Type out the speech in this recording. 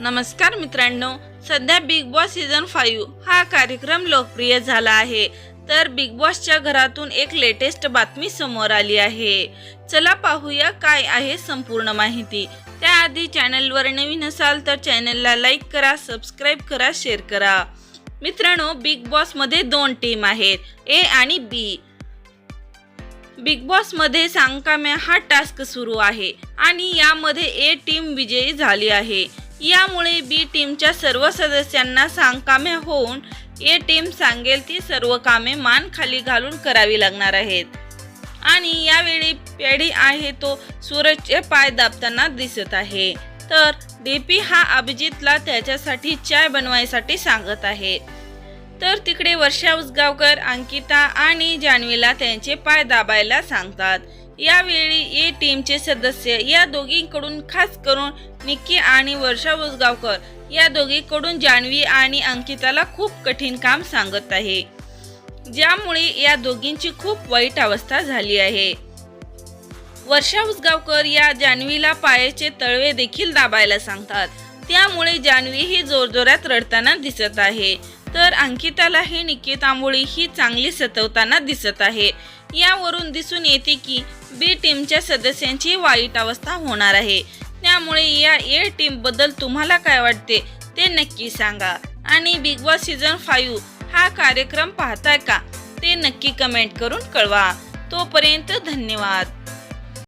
नमस्कार मित्रांनो सध्या बिग बॉस सीझन फाईव्ह हा कार्यक्रम लोकप्रिय झाला आहे. तर बिग बॉसच्या घरातून एक लेटेस्ट बातमी समोर आली आहे. चला पाहूया काय आहे संपूर्ण माहिती. त्याआधी चॅनलवर नवीन असाल तर चॅनलला लाईक करा सबस्क्राईब करा शेअर करा. मित्रांनो बिग बॉसमध्ये दोन टीम आहेत ए आणि बी बिग बॉसमध्ये सांगकाम्या हा टास्क सुरू आहे आणि यामध्ये ए टीम विजयी झाली आहे. यामुळे बी टीमच्या सर्व सदस्यांना सांगकाम्या होऊन ए टीम सांगेल ती सर्व कामे मान खाली घालून करावी लागणार आहेत. आणि यावेळी पेढी आहे तो सूरजचे पाय दाबताना दिसत आहे. तर डीपी हा अभिजितला त्याच्यासाठी चाय बनवायसाठी सांगत आहे. तर तिकडे वर्षा उसगावकर अंकिता आणि जान्हवीला त्यांचे पाय दाबायला सांगतात. यावेळी ए टीमचे सदस्य या दोघींकडून खास करून निक्की आणि वर्षा उसगावकर या दोघींकडून जान्हवी आणि अंकिताला खूप कठीण काम सांगत आहे. ज्यामुळे या दोघींची खूप वाईट अवस्था झाली आहे. वर्षा उसगावकर या जान्हवीला पायाचे तळवे देखील दाबायला सांगतात. त्यामुळे जान्हवी ही जोरजोरात रडताना दिसत आहे. तर अंकितालाही निकेत आंबोळी ही चांगली सतवताना दिसत आहे. यावरून दिसून येते की बी टीमच्या सदस्यांची वाईट अवस्था होणार आहे. त्यामुळे या ए टीमबद्दल तुम्हाला काय वाटते ते नक्की सांगा. आणि बिग बॉस सीझन फाईव्ह हा कार्यक्रम पाहताय का ते नक्की कमेंट करून कळवा. तोपर्यंत धन्यवाद.